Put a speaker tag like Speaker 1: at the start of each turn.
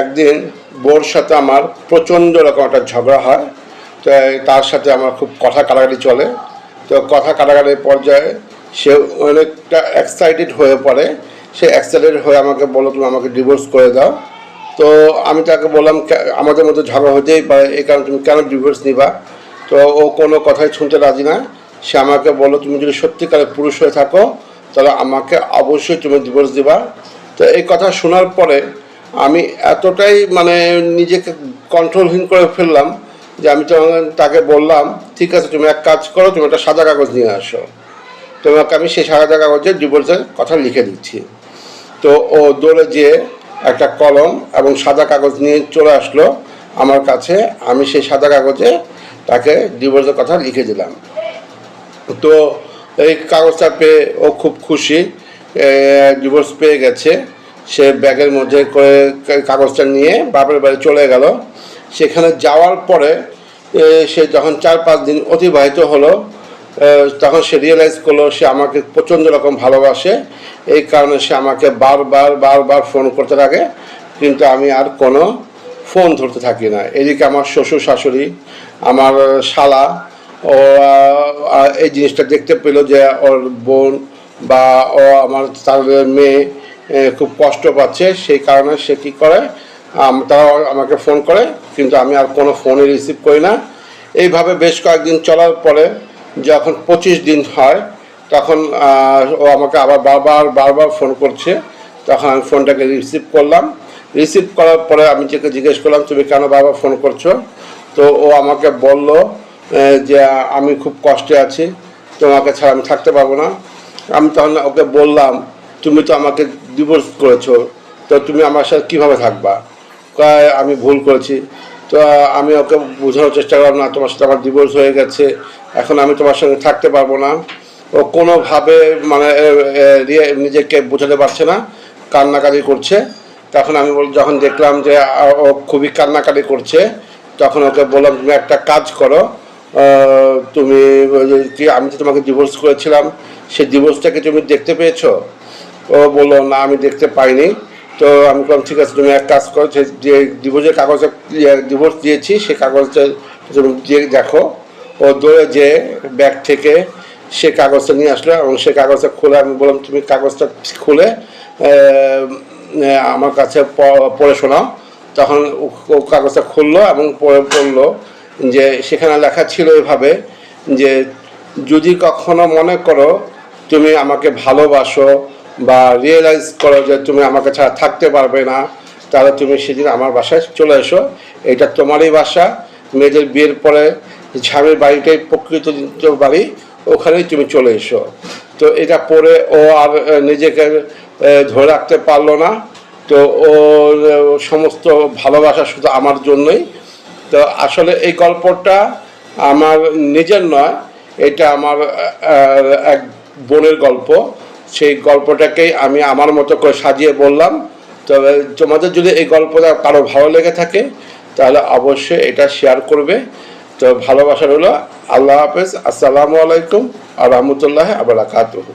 Speaker 1: একদিন বোর সাথে আমার প্রচণ্ড রকম একটা ঝগড়া হয়, তো তার সাথে আমার খুব কথা কাটাকাটি চলে। তো কথা কাটাকাটির পর্যায়ে সে অনেকটা এক্সাইটেড হয়ে পড়ে। সে এক্সাইটেড হয়ে আমাকে বলো তুমি আমাকে ডিভোর্স করে দাও। তো আমি তাকে বললাম আমাদের মধ্যে ঝগড়া হতেই পারে, এই কারণে তুমি কেন ডিভোর্স নিবা? তো ও কোনো কথাই শুনতে রাজি না। সে আমাকে বলো তুমি যদি সত্যিকারের পুরুষ হয়ে থাকো, তাহলে আমাকে অবশ্যই তুমি ডিভোর্স দিবা। তো এই কথা শোনার পরে আমি এতটাই মানে নিজেকে কন্ট্রোলহীন করে ফেললাম যে আমি তাকে বললাম, ঠিক আছে, তুমি এক কাজ করো, তুমি একটা সাদা কাগজ নিয়ে আসো। তোমাকে আমি সেই সাদা কাগজে ডিভোর্সের কথা লিখে দিচ্ছি। তো ও দৌড়ে যেয়ে একটা কলম এবং সাদা কাগজ নিয়ে চলে আসলো আমার কাছে। আমি সেই সাদা কাগজে তাকে ডিভোর্সের কথা লিখে দিলাম। তো এই কাগজটা পেয়ে ও খুব খুশি ডিভোর্স পেয়ে গেছে। সে ব্যাগের মধ্যে করে কাগজটা নিয়ে বাপের বাড়ি চলে গেল। সেখানে যাওয়ার পরে সে যখন চার পাঁচ দিন অতিবাহিত হলো তখন সে রিয়েলাইজ করল সে আমাকে প্রচণ্ড রকম ভালোবাসে। এই কারণে সে আমাকে বারবার বারবার ফোন করতে থাকে। কিন্তু আমি আর কোনো ফোন ধরতে থাকি না। এদিকে আমার শ্বশুর শাশুড়ি, আমার শালা, ও এই জিনিসটা দেখতে পেল যে ওর বোন বা ও আমার তার মেয়ে খুব কষ্ট পাচ্ছে, সেই কারণে সে কী করে তারা আমাকে ফোন করে, কিন্তু আমি আর কোনো ফোনে রিসিভ করি না। এইভাবে বেশ কয়েকদিন চলার পরে যখন পঁচিশ দিন হয়, তখন ও আমাকে আবার বারবার বারবার ফোন করছে, তখন আমি ফোনটাকে রিসিভ করলাম। রিসিভ করার পরে আমি যেকে জিজ্ঞেস করলাম, তুমি কেন বারবার ফোন করছ? তো ও আমাকে বলল যে, আমি খুব কষ্টে আছি, তোমাকে ছাড়া আমি থাকতে পারব না। আমি তখন ওকে বললাম তুমি তো আমাকে ডিভোর্স করেছ, তো তুমি আমার সাথে কীভাবে থাকবা? কয়, আমি ভুল করেছি। তো আমি ওকে বোঝানোর চেষ্টা করলাম, না, তোমার সাথে আমার ডিভোর্স হয়ে গেছে, এখন আমি তোমার সঙ্গে থাকতে পারব না। ও কোনোভাবে মানে নিজেকে বোঝাতে পারছে না, কান্নাকাটি করছে। তখন আমি বল, যখন দেখলাম যে ও খুবই কান্নাকাটি করছে, তখন ওকে বললাম, তুমি একটা কাজ করো তুমি আমি তো তোমাকে ডিভোর্স করেছিলাম সেই ডিভোর্সটাকে তুমি দেখতে পেয়েছ? ও বলল, না, আমি দেখতে পাইনি। তো আমি বললাম, ঠিক আছে, তুমি এক কাজ করো, যে যে ডিভোর্সের কাগজে ডিভোর্স দিয়েছি, সে কাগজটা তুমি দিয়ে দেখো। ও দৌড়ে যে ব্যাগ থেকে সে কাগজটা নিয়ে আসলো এবং সে কাগজটা খুলে আমি বললাম, তুমি কাগজটা খুলে আমার কাছে পড়ে শোনাও। তখন ও কাগজটা খুললো এবং পড়ে পড়ল যে, সেখানে লেখা ছিল এভাবে যে, যদি কখনো মনে করো তুমি আমাকে ভালোবাসো বা রিয়েলাইজ করো যে তুমি আমাকে ছাড়া থাকতে পারবে না, তাহলে তুমি সেদিন আমার বাসায় চলে এসো। এটা তোমারই বাসা। মেয়েদের বিয়ের পরে স্বামীর বাড়িটাই প্রকৃত বাড়ি, ওখানেই তুমি চলে এসো। তো এটা পড়ে ও আর নিজেকে ধরে রাখতে পারল না। তো ওর সমস্ত ভালোবাসা শুধু আমার জন্যই। তো আসলে এই গল্পটা আমার নিজের নয়, এটা আমার এক বোনের গল্প। সেই গল্পটাকেই আমি আমার মতো করে সাজিয়ে বললাম। তবে তোমাদের যদি এই গল্পটা কারও ভালো লেগে থাকে, তাহলে অবশ্যই এটা শেয়ার করবে। তো ভালোবাসা রইল। আল্লাহ হাফেজ। আসসালামু আলাইকুম। আর রহমতুল্লাহ আবরাকাতুহ